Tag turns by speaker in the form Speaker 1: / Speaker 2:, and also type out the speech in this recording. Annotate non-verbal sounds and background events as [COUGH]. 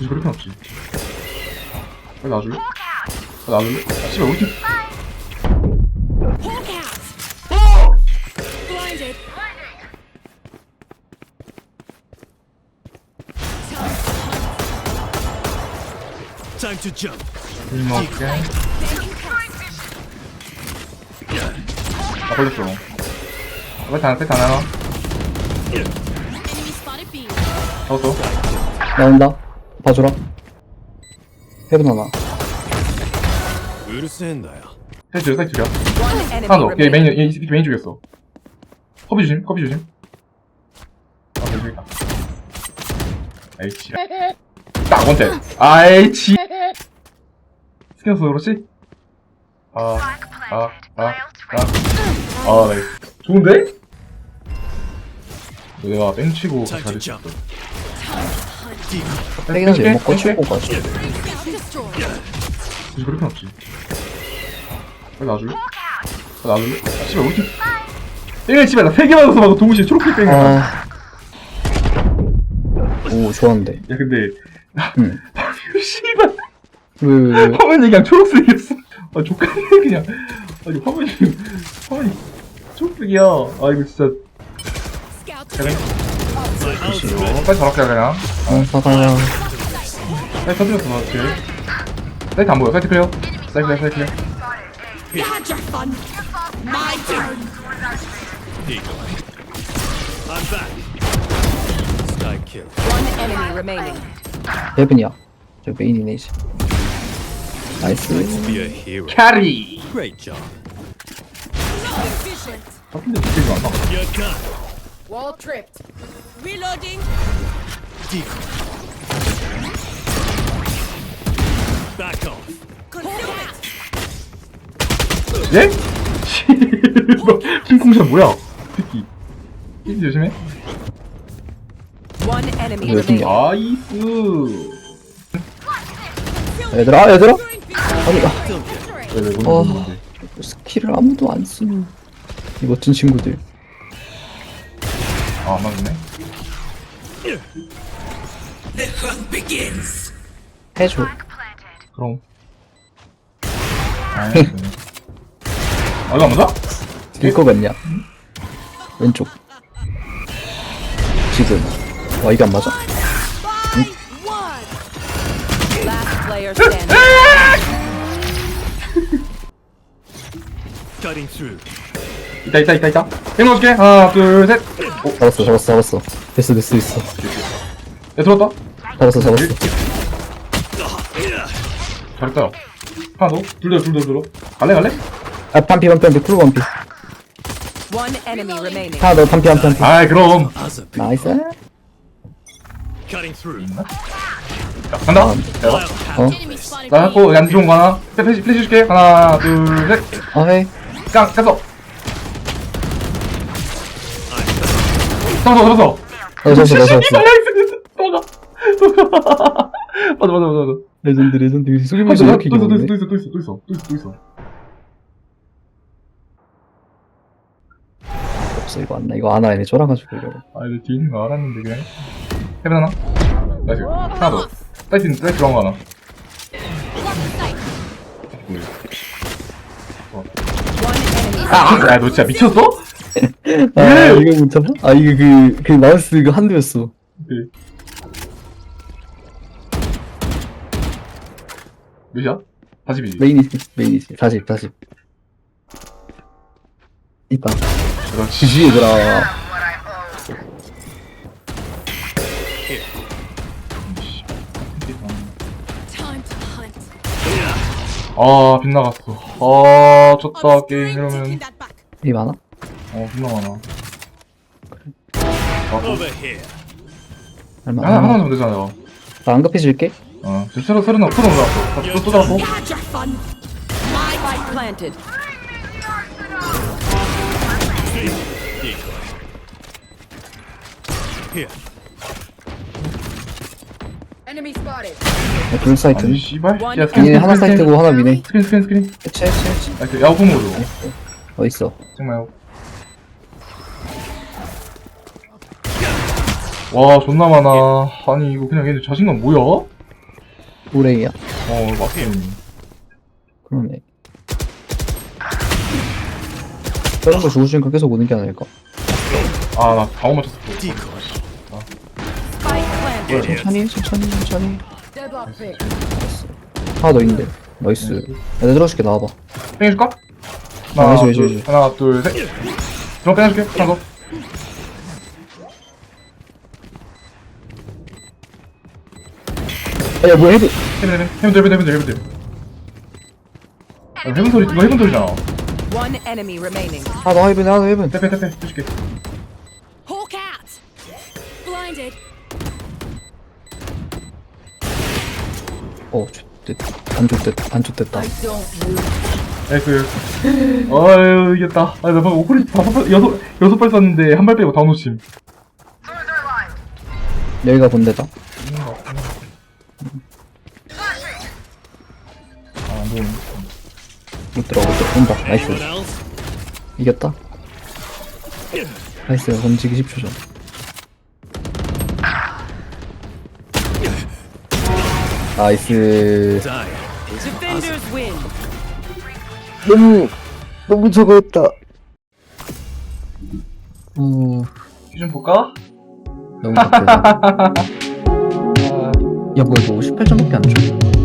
Speaker 1: 굳이 그렇게 없지. 빨리 놔줄래? 빨리 놔줄래? 아, 씨발, 우리 팀.
Speaker 2: Hawk out! Blinded.
Speaker 3: Time to jump.
Speaker 1: 불먹게. 아, 걸렸어. 빨리 다, 빨리 다 나와.
Speaker 2: Enemy spotted B.
Speaker 1: 잡았어.
Speaker 4: 나온다. 봐줘라. 헤븐 하나.
Speaker 3: うるせえんだよ。
Speaker 1: 사이트, 사이트야.
Speaker 5: One enemy
Speaker 1: 하나 더. 얘
Speaker 5: remaining.
Speaker 1: 메인, 얘, 이 새끼 메인 죽였어. 커피 조심, 커피 조심. 아, 여기다. 아이치. 딱, 원대. 아이치. 스캔스 그렇지? 아, 아, 아, 아. 아, 나이스. 좋은데? 내가 뺑치고
Speaker 3: Time to
Speaker 1: 잘했어.
Speaker 3: jump.
Speaker 4: 먹고
Speaker 1: 뺑칠게.
Speaker 4: 치고 가지.
Speaker 2: Scout destroyed.
Speaker 1: 굳이 그렇게 없지. 빨리 놔줄래? 빨리 놔줄래? 아, 씨발, 우리 팀. 뺑을 씨발, 나 3개 맞아서 막 동시에 초록빛 뺑을. 야,
Speaker 4: 아. 오, 좋았는데.
Speaker 1: 근데.
Speaker 4: 응. [LAUGHS]
Speaker 1: 씨발.
Speaker 4: 왜, 왜, 왜.
Speaker 1: 화면이 그냥 초록색이었어. 아, 족같네, 그냥. 아니, 화면이, 화면이 초록색이야. 아, 이거 진짜. 그래. 어, 빨리 저렇게 그냥.
Speaker 4: 어, 사과야.
Speaker 1: 사이트 터뜨렸어, 맞지? 사이트 안 보여, 사이트 클리어. 사이트 클리어, 사이트 클리어.
Speaker 5: One enemy remaining.
Speaker 4: 헤븐이야. 저 메인이네, 이제. 나이스.
Speaker 3: Let's be a hero.
Speaker 1: 캐리!
Speaker 3: Great job.
Speaker 2: Vision.
Speaker 1: 아, 근데 많다.
Speaker 3: You're done.
Speaker 5: Wall tripped.
Speaker 2: Reloading.
Speaker 3: Decoy. Back off.
Speaker 1: 예? 씨발, 킹콩샷 뭐야? 새끼. 힌지 조심해.
Speaker 5: One enemy
Speaker 4: 왜
Speaker 5: remaining.
Speaker 1: 나이스.
Speaker 4: 얘들아, 얘들아! 아.
Speaker 1: 왜, 왜,
Speaker 4: 어.
Speaker 1: 뭔데?
Speaker 4: 스킬을 아무도 안 쓰는. 이 멋진 친구들.
Speaker 1: 아, 안 맞네.
Speaker 4: 해줘.
Speaker 1: 그럼. 아, 이거 안 맞아?
Speaker 4: 될거 같냐? 왼쪽. 지금. 와, 이게 안 맞아?
Speaker 5: Last player standing.
Speaker 3: Cutting through.
Speaker 1: 있다, 있다, 있다, 있다. 해놓을게 하나, 둘, 셋. 오,
Speaker 4: 잡았어, 잡았어, 잡았어. 됐어, 됐어, 됐어.
Speaker 1: 야, 들어왔다.
Speaker 4: 잡았어, 잡았어.
Speaker 1: 잘했다. 야. 하나 더. 둘 더, 둘 더, 둘 더. 갈래, 갈래?
Speaker 4: 아, 반피, 반피, 반피, 쿨 반피.
Speaker 5: One enemy remaining.
Speaker 4: 하나 더, 반피, 반피, 반피.
Speaker 1: 아이, 그럼.
Speaker 4: 나이스.
Speaker 3: cutting through.
Speaker 1: 자, 간다. 야,
Speaker 4: 어?
Speaker 2: Enemy spotted
Speaker 1: 나
Speaker 2: B.
Speaker 1: 갖고 안 좋은 거 하나. 플래시, 플래시 줄게. 하나, 둘, 셋.
Speaker 4: 아, 해.
Speaker 1: 깡, 깠어. 잡았어, 잡았어.
Speaker 4: 나 잡았어, 나 잡았어. [LAUGHS]
Speaker 1: 나이스. 도망가. 도망가. [LAUGHS] 맞아, 맞아, 맞아, 맞아.
Speaker 4: 레전드, 레전드.
Speaker 1: 또
Speaker 4: 소리만
Speaker 1: 있어,
Speaker 4: 저렇게
Speaker 1: 또 있어, 또 있어,
Speaker 4: 기억네.
Speaker 1: 또 있어, 또 있어, 또 있어, 또 있어, 또 있어.
Speaker 4: 없어, 이거 안 나. 이거 안 와, 얘네 쫄아가지고, 이거.
Speaker 1: 아, 이제 뒤에 있는 거 알았는데, 그냥. 해변 하나? 나이스. 하나 더. 사이트, 사이트 들어간 거 하나.
Speaker 5: enemy.
Speaker 1: 아, 야, 너 진짜 미쳤어? [LAUGHS]
Speaker 4: 아, 이거 못 잡아? 아, 이거 그, 그 마우스 이거 한두였어.
Speaker 1: 네. 몇이야? 42.
Speaker 4: 메인이지, 메인이지. 40, 40. 있다.
Speaker 1: 그렇지.
Speaker 4: 지지, 얘들아.
Speaker 2: Time to hunt.
Speaker 1: 아, 빗나갔어. 아, 졌다, 게임. 이러면.
Speaker 2: taking that back.
Speaker 4: 이 많아?
Speaker 1: 어, 빗나가나.
Speaker 3: over here.
Speaker 4: 얼마?
Speaker 1: 하나, 하나만 주면 되잖아요.
Speaker 4: 나안 급해질게.
Speaker 1: 어, 지금 새로, 새로, 나, 새로 올라왔어. 또, 또
Speaker 5: Spike planted. Enemy spotted.
Speaker 4: 야, 둘 사이트.
Speaker 1: 아니, 씨발.
Speaker 5: 원
Speaker 1: 야, 스크린,
Speaker 4: 얘네
Speaker 1: 스크린,
Speaker 4: 하나
Speaker 1: 스크린,
Speaker 4: 사이트고 하나 미네.
Speaker 1: 스크린, 스크린, 스크린.
Speaker 4: 해체, 해체, 해체.
Speaker 1: 나이스. 야, 오픈 모드.
Speaker 4: 어딨어?
Speaker 1: 정말. 와, 존나 많아. 아니, 이거 그냥 얘네 자신감 뭐야?
Speaker 4: 오레이야
Speaker 1: 어 맞음
Speaker 4: 그러네. 다른 거 죽으시니까 계속 오는 게 아닐까?
Speaker 1: 아 나 방어 맞췄어
Speaker 5: planted.
Speaker 4: 천천히 천천히 천천히. 하나 더 있는데. 나이스. 야, 내가 들어줄게 나와봐.
Speaker 1: 땡겨줄까?
Speaker 4: 아,
Speaker 1: 하나
Speaker 4: 해줘,
Speaker 1: 둘
Speaker 4: 해줘, 해줘.
Speaker 1: 하나 둘셋. 좀 빼줄게 하나 더
Speaker 4: 야 뭐야 헤드.
Speaker 1: 해븐 해븐 해븐 해븐 해븐 해븐 해븐 해븐 소리 이거 해븐 소리잖아.
Speaker 5: One enemy remaining.
Speaker 4: 헤븐 더 헤븐.
Speaker 1: 빼빼 빼빼 해줄게
Speaker 2: Hawk out. Blinded.
Speaker 4: 어 좋됐 안 좋됐 안 좋됐다.
Speaker 1: 나이스. [LAUGHS] 어휴 이겼다. 아나 방금 오크리 다섯 발 여섯 여섯 발 쐈는데 한 발 빼고 다 놓침
Speaker 4: 여기가 본대다?
Speaker 1: 아안 좋은
Speaker 4: 못 들어 못 들어 온다 나이스? 이겼다 나이스 던지기 10초 전 나이스
Speaker 3: Die.
Speaker 5: Defenders win.
Speaker 4: 너무 너무 저거였다 어
Speaker 1: 좀 볼까?
Speaker 4: 너무 좋다 [LAUGHS] 야 뭐야 너 58점밖에 안 줘?